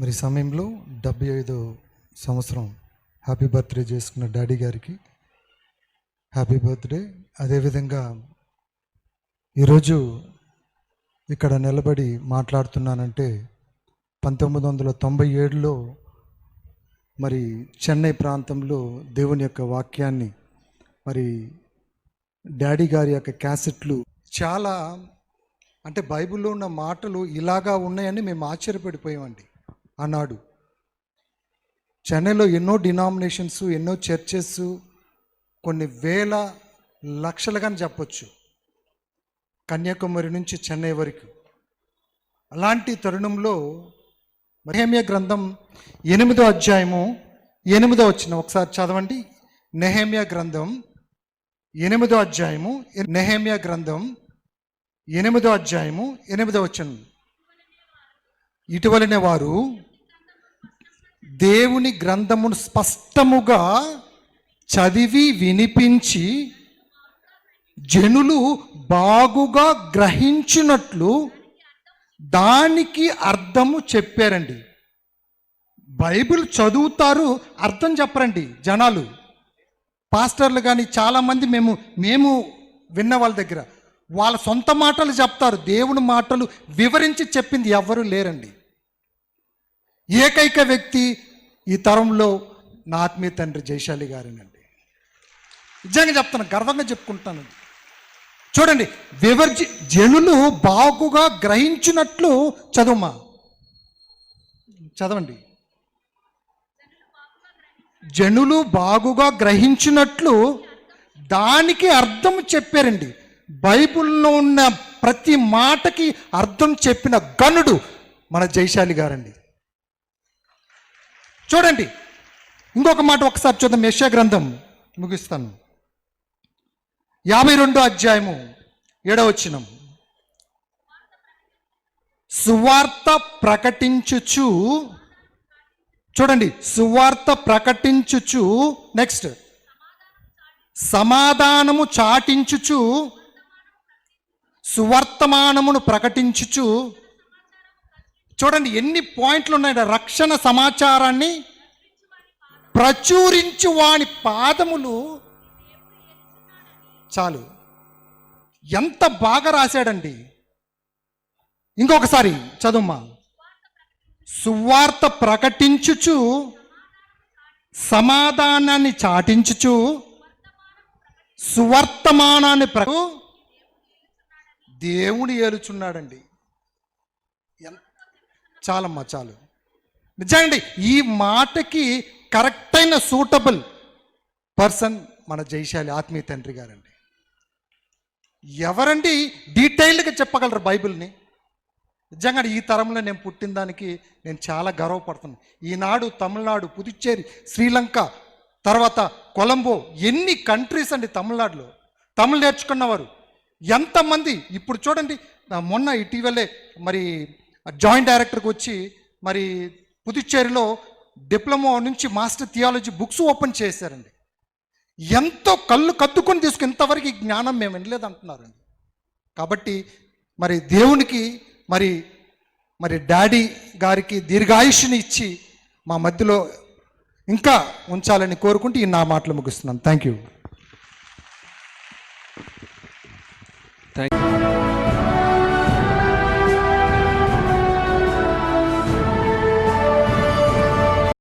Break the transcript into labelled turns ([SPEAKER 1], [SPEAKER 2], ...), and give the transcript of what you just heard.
[SPEAKER 1] మరి సమయంలో డెబ్బై ఐదో సంవత్సరం హ్యాపీ బర్త్డే చేసుకున్న డాడీ గారికి హ్యాపీ బర్త్డే. అదేవిధంగా ఈరోజు ఇక్కడ నిలబడి మాట్లాడుతున్నానంటే పంతొమ్మిది వందల తొంభై ఏడులో మరి చెన్నై ప్రాంతంలో దేవుని యొక్క వాక్యాన్ని మరి డాడీ గారి యొక్క క్యాసెట్లు చాలా అంటే బైబిల్లో ఉన్న మాటలు ఇలాగా ఉన్నాయని మేము ఆశ్చర్యపడిపోయామండి. అన్నాడు. చెన్నైలో ఎన్నో డినామినేషన్స్ ఎన్నో చర్చెస్ కొన్ని వేల లక్షలుగా చెప్పొచ్చు. కన్యాకుమారి నుంచి చెన్నై వరకు. అలాంటి తరుణంలో నెహమ్య గ్రంథం ఎనిమిదో అధ్యాయము ఎనిమిదో వచ్చిన ఒకసారి చదవండి. నెహేమియా గ్రంథం ఎనిమిదో అధ్యాయము నెహేమియా గ్రంథం ఎనిమిదో అధ్యాయము ఎనిమిదో వచ్చిన ఇటీవలనే వారు దేవుని గ్రంథమును స్పష్టముగా చదివి వినిపించి జనులు బాగుగా గ్రహించినట్లు దానికి అర్థము చెప్పారండి. బైబిల్ చదువుతారు అర్థం చెప్పరండి జనాలు. పాస్టర్లు కానీ చాలామంది మేము మేము విన్న వాళ్ళ దగ్గర వాళ్ళ సొంత మాటలు చెప్తారు. దేవుని మాటలు వివరించి చెప్పింది ఎవరూ లేరండి. ఏకైక వ్యక్తి ఈ తరంలో నా ఆత్మీయ తండ్రి జయశాలి గారేనండి. నిజంగా చెప్తాను గర్వంగా చెప్పుకుంటాను. చూడండి వివర్జి జనులు బాగుగా గ్రహించినట్లు చదువుమా? చదవండి. జనులు బాగుగా గ్రహించినట్లు దానికి అర్థం చెప్పారండి. బైబిల్లో ఉన్న ప్రతి మాటకి అర్థం చెప్పిన గనుడు మన జైశాలి గారండి. చూడండి. ఇంకొక మాట ఒకసారి చూద్దాం. యశా గ్రంథం ముగిస్తాను. యాభై రెండో అధ్యాయము ఏడవచనం సువార్త ప్రకటించుచు చూడండి. సువార్త ప్రకటించుచు నెక్స్ట్. సమాధానము చాటించుచు సువర్తమానమును ప్రకటించుచు చూడండి ఎన్ని పాయింట్లు ఉన్నాయి రక్షణ సమాచారాన్ని ప్రచురించు వాని పాదములు చాలు. ఎంత బాగా రాశాడండి. ఇంకొకసారి చదువుమా. సువార్త ప్రకటించుచు సమాధానాన్ని చాటించుచు సువర్తమానాన్ని ప్ర దేవుడు ఏలుచున్నాడండి. ఎంత చాలమ్మా చాలు. నిజండి ఈ మాటకి కరెక్ట్ అయిన సూటబుల్ పర్సన్ మన జైశాలి ఆత్మీయ తండ్రి గారండి. ఎవరండి డీటెయిల్డ్గా చెప్పగలరు బైబిల్ని? నిజంగా ఈ తరంలో నేను పుట్టిన దానికి నేను చాలా గర్వపడుతున్నాను ఈనాడు తమిళనాడు పుదుచ్చేరి శ్రీలంక తర్వాత కొలంబో ఎన్ని కంట్రీస్ అండి తమిళనాడులో? తమిళ్ నేర్చుకున్నవారు. ఎంతమంది? ఇప్పుడు చూడండి నా మొన్న ఇటీవలే మరి జాయింట్ డైరెక్టర్కి వచ్చి మరి పుదుచ్చేరిలో డిప్లొమా నుంచి మాస్టర్ థియాలజీ బుక్స్ ఓపెన్ చేశారండి. ఎంతో కళ్ళు కద్దుకొని తీసుకుని ఇంతవరకు ఈ జ్ఞానం మేము వినలేదు అంటున్నారండి. కాబట్టి మరి దేవునికి మరి మరి డాడీ గారికి దీర్ఘాయుష్ని ఇచ్చి మా మధ్యలో ఇంకా ఉంచాలని కోరుకుంటూ ఈ నా మాటలు ముగిస్తున్నాను. Thank you
[SPEAKER 2] thank you